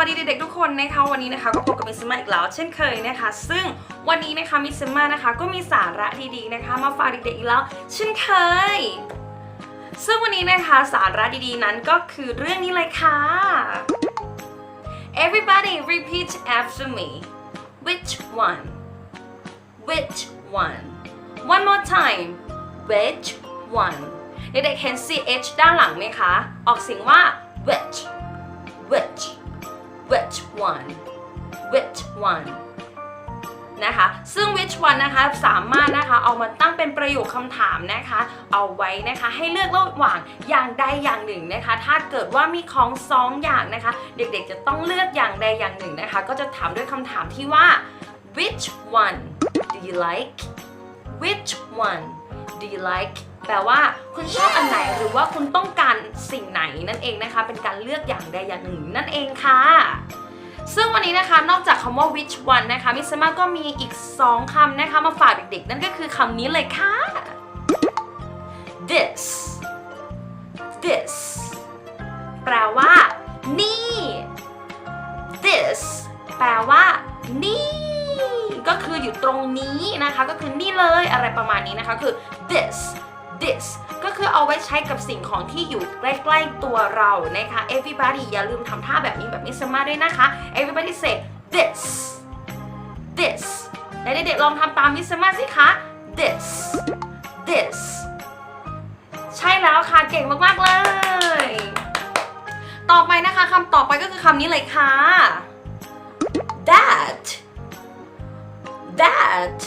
วัสดีเด็กๆทุกคนนะคะวันนี้นะคะก็พบกับมิสซิมาอีกแล้ว เช่นเคยนะคะ ซึ่งวันนี้นะคะมิสซิมานะคะก็มีสาระดีๆนะคะมาฝากเด็กๆอีกแล้ว เช่นเคย ซึ่งวันนี้นะคะสาระดีๆนั้นก็คือเรื่องนี้เลยค่ะ Everybody repeat after me Which one Which one One more time Which one เด็กๆเห็น ch ด้านหลังไหมคะ ออกเสียงว่า which which which one which one นะคะ ซึ่ง which one นะคะ สามารถนะคะ เอามาตั้งเป็นประโยคคำถามนะคะ เอาไว้นะคะ ให้เลือกระหว่างอย่างใดอย่างหนึ่งนะคะ ถ้าเกิดว่ามีของสองอย่างนะคะ เด็กๆจะต้องเลือกอย่างใดอย่างหนึ่งนะคะ ก็จะถามด้วยคำถามที่ว่า which one do you like which one do you like แปลว่าคุณชอบอันไหนหรือว่าคุณต้องการสิ่งไหนนั่นเองนะคะ เป็นการเลือกอย่างใดอย่างหนึ่งนั่นเองค่ะ ซึ่งวันนี้นะคะนอกจากคำว่า which one นะคะมิสมาก็มีอีก 2คำนะคะมาฝากเด็กๆ นั่นก็คือคำนี้เลยค่ะ this this แปลว่า นี่ this แปลว่า นี่ ก็คืออยู่ตรงนี้นะคะ ก็คือนี่เลยอะไรประมาณนี้นะคะ คือ this this ก็คือเอาไว้ใช้กับสิ่งของที่อยู่ใกล้ๆตัวเรานะคะ everybody อย่าลืมทำท่าแบบนี้แบบมิสมาด้วยนะคะ everybody say this this ไหนเด็กๆลองทำตามมิสมาสิคะ this this ใช่แล้วค่ะ เก่งมากๆเลย ต่อไปนะคะคำต่อไปก็คือคำนี้เลยค่ะ that that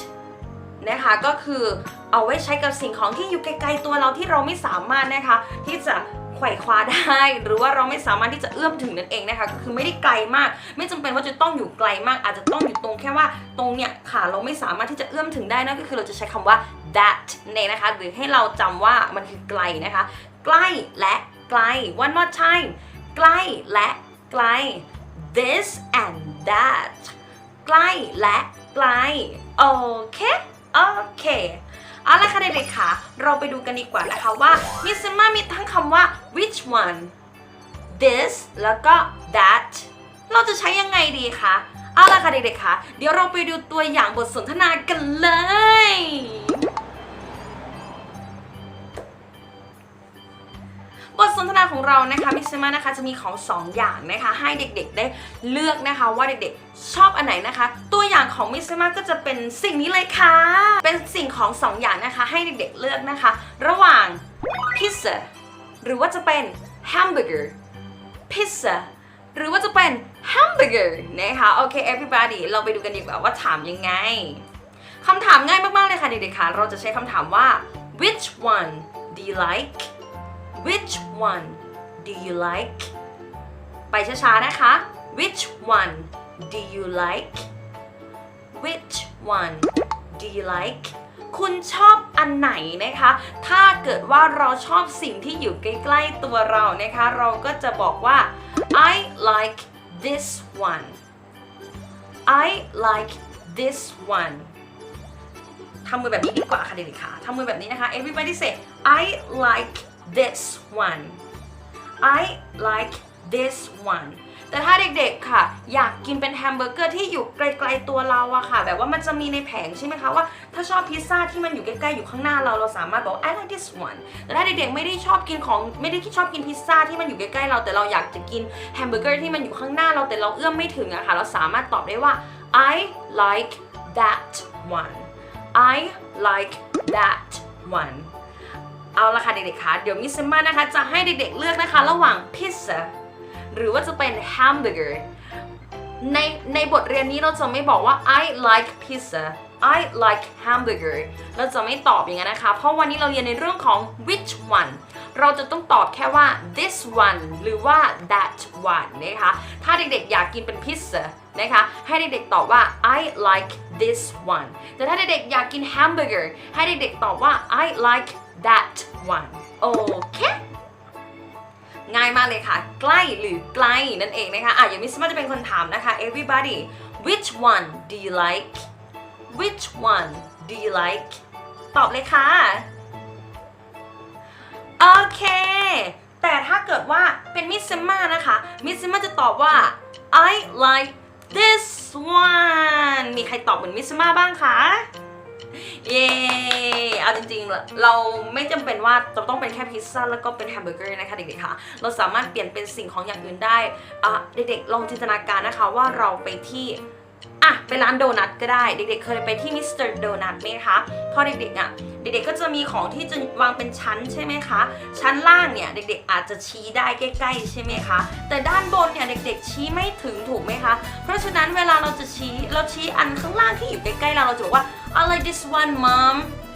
นะคะก็คือ เอาไว้ใช้กับสิ่งของที่อยู่ไกลๆตัวเราที่เราไม่สามารถนะคะ ที่จะไขว่คว้าได้หรือว่าเราไม่สามารถที่จะเอื้อมถึงนั่นเองนะคะก็คือไม่ได้ไกลมาก ไม่จำเป็นว่าจะต้องอยู่ไกลมาก อาจจะต้องอยู่ตรงแค่ว่าตรงเนี้ยค่ะเราไม่สามารถที่จะเอื้อมถึงได้นะก็คือเราจะใช้คำว่า that เนี่ยนะคะ หรือให้เราจำว่ามันคือไกลนะคะ ใกล้และไกล one more time ใกล้และไกล this and that ใกล้และไกลโอเคโอเค เอาละค่ะเด็กๆค่ะ เราไปดูกันดีกว่านะคะว่ามิสมามีทั้งคำว่า which one this แล้วก็ that เราจะใช้ยังไงดีคะ เอาละค่ะเด็กๆค่ะ เดี๋ยวเราไปดูตัวอย่างบทสนทนากันเลย เรานะคะมิสมานะคะจะมีของสองอย่างนะคะ ให้เด็กๆได้เลือกนะคะว่าเด็กๆชอบอันไหนนะคะ ตัวอย่างของมิสมาก็จะเป็นสิ่งนี้เลยค่ะ เป็นสิ่งของสองอย่างนะคะ ให้เด็กๆเลือกนะคะ ระหว่างพิซซ่าหรือว่าจะเป็นแฮมเบอร์เกอร์พิซซ่าหรือว่าจะเป็นแฮมเบอร์เกอร์นะคะโอเค everybody เราไปดูกันดีกว่าว่าถามยังไงคำถามง่ายมากๆเลยค่ะเด็กๆค่ะ เราจะใช้คำถามว่า which one do you like Which one do you like ไปช้าๆนะคะ Which one do you like Which one do you like คุณชอบอันไหนนะคะ ถ้าเกิดว่าเราชอบสิ่งที่อยู่ใกล้ๆตัวเรานะคะ เราก็จะบอกว่า I like this one I like this one ทำมือแบบนี้ดีกว่าค่ะเด็กๆค่ะทำมือแบบนี้นะคะ everybody say I like this one I like this one แต่ถ้าเด็กๆค่ะ อยากกินเป็นแฮมเบอร์เกอร์ที่อยู่ไกลๆตัวเราอะค่ะ แบบว่ามันจะมีในแผงใช่ไหมคะว่า ถ้าชอบพิซซ่าที่มันอยู่ใกล้ๆอยู่ข้างหน้าเราเราสามารถบอก I like this one แต่ถ้าเด็กๆไม่ได้ชอบกินของไม่ได้ชอบกินพิซซ่าที่มันอยู่ใกล้ๆเราแต่เราอยากจะกินแฮมเบอร์เกอร์ที่มันอยู่ข้างหน้าเราแต่เราเอื้อมไม่ถึงอะค่ะ เราสามารถตอบได้ว่า I like that one I like that one เอาละค่ะเด็กๆคะเดี๋ยวมิสมานะคะจะให้เด็กๆเลือกนะคะ ระหว่างพิซซ่าหรือว่าจะเป็นแฮมเบอร์เกอร์ในในบทเรียนนี้เราจะไม่บอกว่า I like pizza I like hamburger เราจะไม่ตอบอย่างนั้นนะคะ เพราะวันนี้เราเรียนในเรื่องของ which one เราจะต้องตอบแค่ว่า this one หรือว่า that one นะคะ ถ้าเด็กๆอยากกินเป็นพิซซ่านะคะ ให้เด็กๆตอบว่า I like this one แต่ถ้าเด็กๆอยากกินแฮมเบอร์เกอร์ให้เด็กๆตอบว่า I like that one โอเค ง่ายมากเลยค่ะ ใกล้หรือไกลนั่นเองนะคะอะอย่างมิสมาจะเป็นคนถามนะคะ everybody which one do you like which one do you like ตอบเลยค่ะ โอเค แต่ถ้าเกิดว่าเป็นมิสซิมานะคะ มิสซิมาจะตอบว่า I like this one มีใครตอบเหมือนมิสมาบ้างคะ เย้เอาจริงๆ เราไม่จำเป็นว่าจะต้องเป็นแค่พิซซ่าแล้วก็เป็นแฮมเบอร์เกอร์นะคะเด็กๆค่ะ เราสามารถเปลี่ยนเป็นสิ่งของอย่างอื่นได้อะเด็กๆ ลองจินตนาการนะคะว่าเราไปที่อะไปร้านโดนัทก็ได้ เด็กๆ เคยไปที่มิสเตอร์โดนัทไหมคะพอเด็กๆอะเด็กๆ ก็จะมีของที่จะวางเป็นชั้นใช่ไหมคะ ชั้นล่างเนี่ยเด็กๆ อาจจะชี้ได้ใกล้ๆ ใช่ไหมคะ แต่ด้านบนเนี่ยเด็กๆ ชี้ไม่ถึงถูกไหมคะ เพราะฉะนั้นเวลาเราจะชี้เราชี้อันข้างล่างที่อยู่ใกล้ๆเราเราจะบอกว่า I like this one mom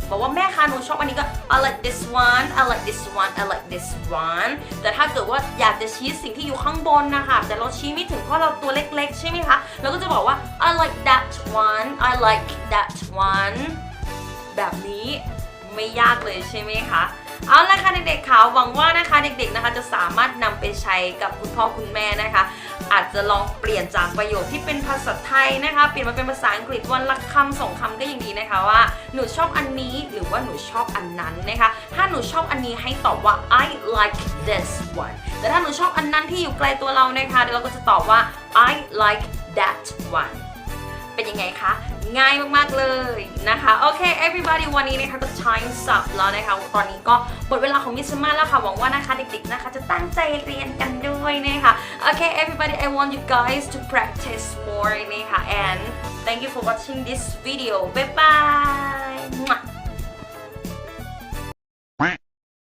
บอกว่าแม่คะหนูชอบอันนี้ก็ I like this one I like this one I like this one แต่ถ้าเกิดว่าอยากจะชี้สิ่งที่อยู่ข้างบนนะคะแต่เราชี้ไม่ถึงเพราะเราตัวเล็กๆ ใช่ไหมคะเราก็จะบอกว่า I like that one I like that one แบบนี้ไม่ยากเลยใช่ไหมคะ เอาละค่ะเด็กๆค่ะหวังว่านะคะเด็กๆนะคะจะสามารถนำไปใช้กับคุณพ่อคุณแม่นะคะ อาจจะลองเปลี่ยนจากประโยคที่เป็นภาษาไทยนะคะ เปลี่ยนมาเป็นภาษาอังกฤษวันละคำสองคำก็ยังดีนะคะว่า หนูชอบอันนี้หรือว่าหนูชอบอันนั้นนะคะ ถ้าหนูชอบอันนี้ให้ตอบว่า I like this one แต่ถ้าหนูชอบอันนั้นที่อยู่ไกลตัวเรานะคะเดี๋ยวเราก็จะตอบว่า I like that one เป็นยังไงคะ ง่ายมากๆเลยนะคะ โอเค everybody วันนี้นะคะก็ time up แล้วนะคะ ตอนนี้ก็หมดเวลาของมิสมาแล้วค่ะ หวังว่านะคะเด็กๆนะคะจะตั้งใจเรียนกันด้วยนะคะ โอเค everybody I want you guys to practice more นะคะ and thank you for watching this video bye bye